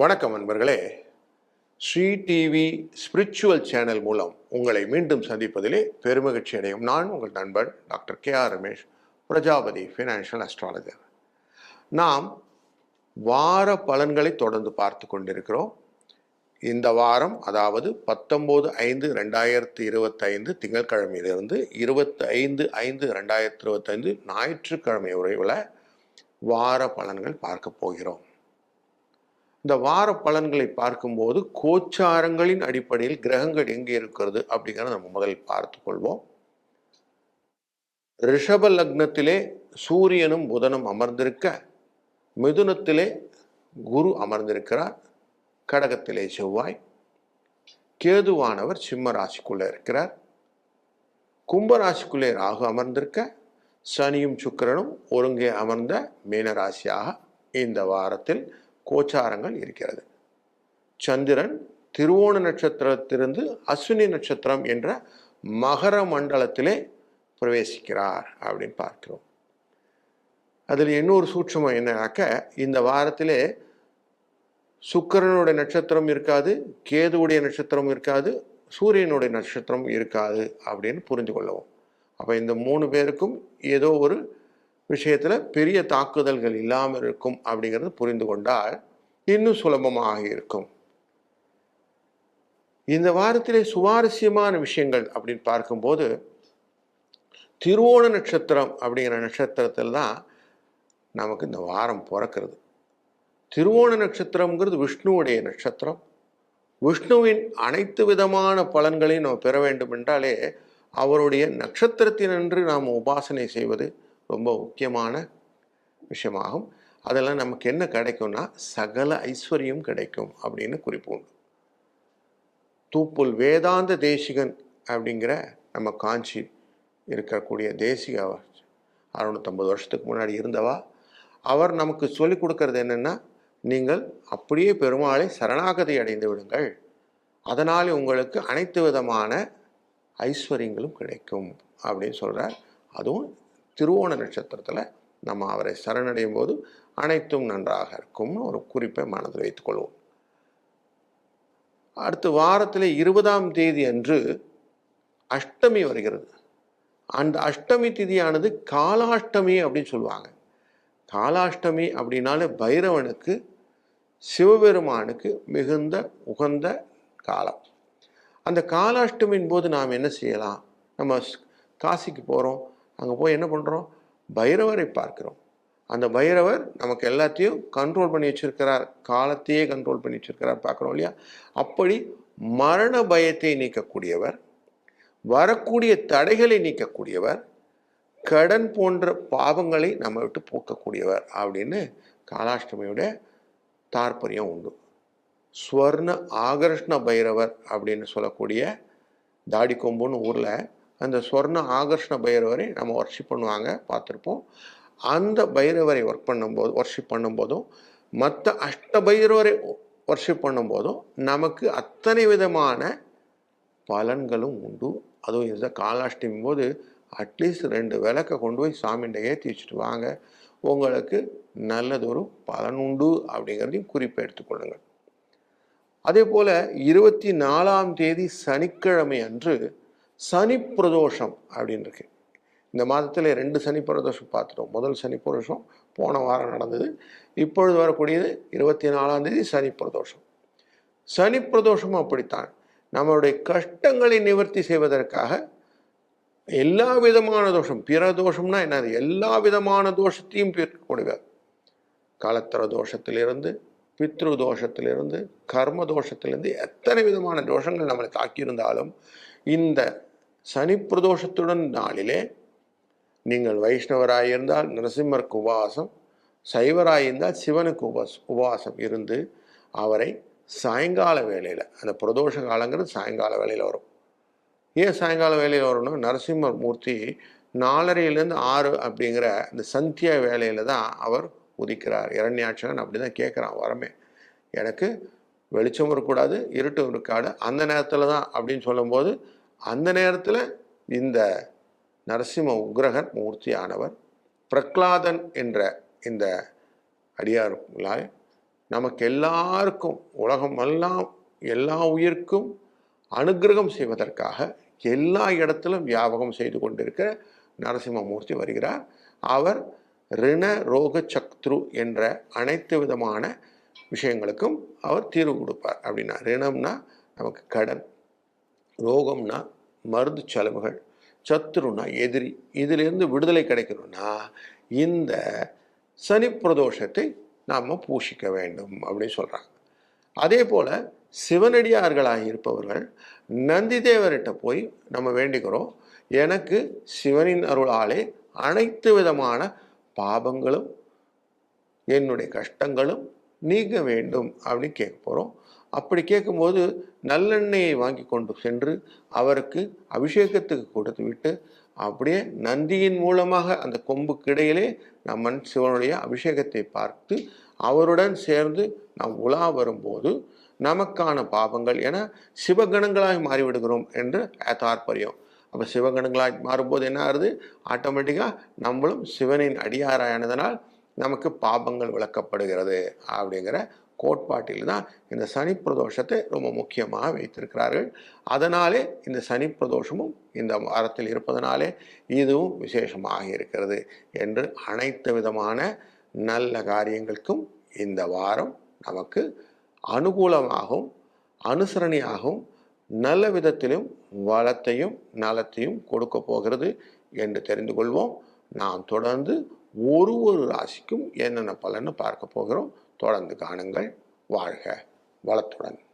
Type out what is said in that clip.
வணக்கம் அன்பர்களே Sri TV spiritual channel மூலம் உங்களை மீண்டும் சந்திப்பதிலே பெருமகிழ்ச்சி அடையும். நான் உங்கள் நண்பன் doctor K R Ramesh Prajapati financial astrologer நாம் வார பலன்களை தொடர்ந்து பார்த்து கொண்டிருக்கிறோம். இந்த வாரம் அதாவது பத்தொம்போது ஐந்து ரெண்டாயிரத்தி இருபத்தைந்து திங்கட்கிழமையிலிருந்து இருபத்தி ஐந்து ஐந்து ரெண்டாயிரத்தி இருபத்தைந்து ஞாயிற்றுக்கிழமை உரைவில் வார பலன்கள் பார்க்க போகிறோம். இந்த வார பலன்களை பார்க்கும்போது கோச்சாரங்களின் அடிப்படையில் கிரகங்கள் எங்கே இருக்கிறது அப்படிங்கிறத நம்ம முதலில் பார்த்து கொள்வோம். ரிஷப லக்னத்திலே சூரியனும் புதனும் அமர்ந்திருக்க மிதுனத்திலே குரு அமர்ந்திருக்கிறார் கடகத்திலே செவ்வாய் கேதுவானவர் சிம்ம ராசிக்குள்ளே இருக்கிறார். கும்பராசிக்குள்ளே ராகு அமர்ந்திருக்க சனியும் சுக்கிரனும் ஒருங்கே அமர்ந்த மீனராசியாக இந்த வாரத்தில் கோச்சாரங்கள் இருக்கிறது. சந்திரன் திருவோண நட்சத்திரத்திலிருந்து அஸ்வினி நட்சத்திரம் என்ற மகர மண்டலத்திலே பிரவேசிக்கிறார் அப்படின்னு பார்க்கிறோம். அதில் இன்னொரு சூட்சமம் என்னன்னாக்க இந்த வாரத்திலே சுக்கிரனுடைய நட்சத்திரம் இருக்காது கேதுவுடைய நட்சத்திரம் இருக்காது சூரியனுடைய நட்சத்திரம் இருக்காது அப்படின்னு புரிந்து கொள்ளவும். அப்போ இந்த மூணு பேருக்கும் ஏதோ ஒரு விஷயத்தில் பெரிய தாக்குதல்கள் இல்லாமல் இருக்கும் அப்படிங்கிறது புரிந்து கொண்டால் இன்னும் சுலபமாக இருக்கும். இந்த வாரத்திலே சுவாரஸ்யமான விஷயங்கள் அப்படின்னு பார்க்கும்போது திருவோண நட்சத்திரம் அப்படிங்கிற நட்சத்திரத்தில் தான் நமக்கு இந்த வாரம் பிறக்கிறது. திருவோண நட்சத்திரம்ங்கிறது விஷ்ணுவுடைய நட்சத்திரம். விஷ்ணுவின் அனைத்து விதமான பலன்களையும் நம்ம பெற வேண்டும் என்றாலே அவருடைய நட்சத்திரத்தினன்று நாம் உபாசனை செய்வது ரொம்ப முக்கியமான விஷயமாகும். அதெல்லாம் நமக்கு என்ன கிடைக்கும்னா சகல ஐஸ்வர்யம் கிடைக்கும் அப்படின்னு குறிப்பு உண்டு. தூப்புல் வேதாந்த தேசிகன் அப்படிங்கிற நம்ம காஞ்சி இருக்கக்கூடிய தேசிக அறுநூத்தம்பது வருஷத்துக்கு முன்னாடி இருந்தவா அவர் நமக்கு சொல்லிக் கொடுக்கறது என்னென்னா நீங்கள் அப்படியே பெருமாளை சரணாகதி அடைந்து விடுங்கள். அதனால் உங்களுக்கு அனைத்து விதமான ஐஸ்வர்யங்களும் கிடைக்கும். அப்படின்னு சொல்கிறார் அதுவும் திருவோண நட்சத்திரத்தில் நம்ம அவரை சரணடையும் போது அனைத்தும் நன்றாக இருக்கும்னு ஒரு குறிப்பை மனதில் வைத்துக்கொள்வோம் அடுத்த வாரத்தில் இருபதாம் தேதி அன்று அஷ்டமி வருகிறது. அந்த அஷ்டமி திதியானது காலாஷ்டமி அப்படின்னு சொல்லுவாங்க. காலாஷ்டமி அப்படின்னாலே பைரவனுக்கு சிவபெருமானுக்கு மிகுந்த உகந்த காலம். அந்த காலாஷ்டமின் போது நாம் என்ன செய்யலாம்? நம்ம காசிக்கு போகிறோம் அங்கே போய் என்ன பண்ணுறோம் பைரவரை பார்க்கிறோம். அந்த பைரவர் நமக்கு எல்லாத்தையும் கண்ட்ரோல் பண்ணி வச்சிருக்கிறார். காலத்தையே கண்ட்ரோல் பண்ணி வச்சிருக்கிறார் பார்க்குறோம் இல்லையா? அப்படி மரண பயத்தை நீக்கக்கூடியவர் வரக்கூடிய தடைகளை நீக்கக்கூடியவர் கடன் போன்ற பாவங்களை நம்ம விட்டு போக்கக்கூடியவர் அப்படின்னு காலாஷ்டமியோட தாற்பயம் உண்டு. ஸ்வர்ண ஆகர்ஷ்ண பைரவர் அப்படின்னு சொல்லக்கூடிய தாடி கொம்புன்னு ஊரில் அந்த ஸ்வர்ண ஆகர்ஷ்ண பைரவரை நம்ம ஒர்ஷிப் பண்ணுவாங்க பார்த்துருப்போம். அந்த பைரவரை ஒர்க் பண்ணும்போது ஒர்ஷிப் பண்ணும்போதும் மற்ற அஷ்ட பைரவரை ஒர்ஷிப் பண்ணும்போதும் நமக்கு அத்தனை விதமான பலன்களும் உண்டு. அதுவும் இந்த காலாஷ்டமி போது அட்லீஸ்ட் ரெண்டு விளக்கை கொண்டு போய் சாமிகிட்ட ஏற்றி வச்சுட்டு வாங்க. உங்களுக்கு நல்லதொரு பலன் உண்டு அப்படிங்கிறதையும் குறிப்பை எடுத்துக்கொள்ளுங்கள் அதே போல் இருபத்தி நாலாம் தேதி சனிக்கிழமை அன்று சனி பிரதோஷம் அப்படின்னு இருக்கு இந்த மாதத்தில் ரெண்டு சனி பிரதோஷம் பார்த்துட்டோம். முதல் சனி பிரதோஷம் போன வாரம் நடந்தது. இப்பொழுது வரக்கூடியது இருபத்தி நாலாம் தேதி சனி பிரதோஷம். சனி பிரதோஷமும் அப்படித்தான். நம்மளுடைய கஷ்டங்களை நிவர்த்தி செய்வதற்காக எல்லா விதமான தோஷம் பிற தோஷம்னா என்னது? எல்லா விதமான தோஷத்தையும் தீர்க்கக்கூடியவர். கலத்திர தோஷத்திலிருந்து பித்ரு தோஷத்திலிருந்து கர்ம தோஷத்திலிருந்து எத்தனை விதமான தோஷங்கள் நம்மளை தாக்கியிருந்தாலும் இந்த சனி பிரதோஷத்துடன் நாளிலே நீங்கள் வைஷ்ணவராயிருந்தால் நரசிம்மருக்கு உபவாசம் சைவராயிருந்தால் சிவனுக்கு உபவாஸ் உபவாசம் இருந்து அவரை சாயங்கால வேளையில் அந்த பிரதோஷ காலங்கிறது சாயங்கால வேலையில் வரும். ஏன் சாயங்கால வேலையில் வரும்னா நரசிம்மர் மூர்த்தி நாலரையிலேருந்து ஆறு அப்படிங்கிற இந்த சந்தியா வேலையில் தான் அவர் உதிக்கிறார். இரண்யாட்சகன் அப்படி தான் கேட்குறான் வரமே. எனக்கு வெளிச்சம் இருக்கக்கூடாது இருட்டும் இருக்காது. அந்த நேரத்தில் தான் அப்படின்னு சொல்லும்போது அந்த நேரத்தில் இந்த நரசிம்ம உக்ரகன் மூர்த்தியானவர் பிரக்லாதன் என்ற இந்த அடியார்களால் நமக்கு எல்லாருக்கும் உலகம் எல்லாம் எல்லா உயிர்க்கும் அனுக்கிரகம் செய்வதற்காக எல்லா இடத்திலும் வியாபகம் செய்து கொண்டிருக்கிற நரசிம்மமூர்த்தி வருகிறார். அவர் ரிண ரோக சத்ரு என்ற அனைத்து விதமான விஷயங்களுக்கும் அவர் தீர்வு கொடுப்பார். அப்படின்னா ரிணம்னா நமக்கு கடன் ரோகம்னா மருந்து செலவுகள் சத்துருனா எதிரி இதிலிருந்து விடுதலை கிடைக்கணும்னா இந்த சனி பிரதோஷத்தை நாம் பூஷிக்க வேண்டும் அப்படின்னு சொல்கிறாங்க அதே போல் சிவனடியார்களாக இருப்பவர்கள் நந்திதேவர்கிட்ட போய் நம்ம வேண்டிக்கிறோம். எனக்கு சிவனின் அருளாலே அனைத்து விதமான பாபங்களும் என்னுடைய கஷ்டங்களும் நீங்க வேண்டும் அப்படின்னு கேட்க போகிறோம் அப்படி கேட்கும்போது நல்லெண்ணெயை வாங்கி கொண்டு சென்று அவருக்கு அபிஷேகத்துக்கு கொடுத்து விட்டு அப்படியே நந்தியின் மூலமாக அந்த கொம்புக்கு கிடையிலே நம்மன் சிவனுடைய அபிஷேகத்தை பார்த்து அவருடன் சேர்ந்து நாம் உலா வரும்போது நமக்கான பாபங்கள் என சிவகணங்களாக மாறிவிடுகிறோம் என்று தாற்பயம் அப்போ சிவகணங்களாக மாறும்போது என்ன ஆகுது ஆட்டோமேட்டிக்காக நம்மளும் சிவனின் அடியாராயானதனால் நமக்கு பாபங்கள் விளக்கப்படுகிறது அப்படிங்கிற கோட்பாட்டில் தான் இந்த சனி பிரதோஷத்தை ரொம்ப முக்கியமாக வைத்திருக்கிறார்கள். அதனாலே இந்த சனி பிரதோஷமும் இந்த வாரத்தில் இருப்பதனாலே இதுவும் விசேஷமாக இருக்கிறது என்று அனைத்து விதமான நல்ல காரியங்களுக்கும் இந்த வாரம் நமக்கு அனுகூலமாகவும் அனுசரணையாகவும் நல்ல விதத்திலும் வளத்தையும் நலத்தையும் கொடுக்க போகிறது என்று தெரிந்து கொள்வோம். நாம் தொடர்ந்து ஒரு ஒரு ராசிக்கும் என்னென்ன பலன்னு பார்க்க போகிறோம். தொடர்ந்து காணுங்கள். வாழ்க வளத்துடன்.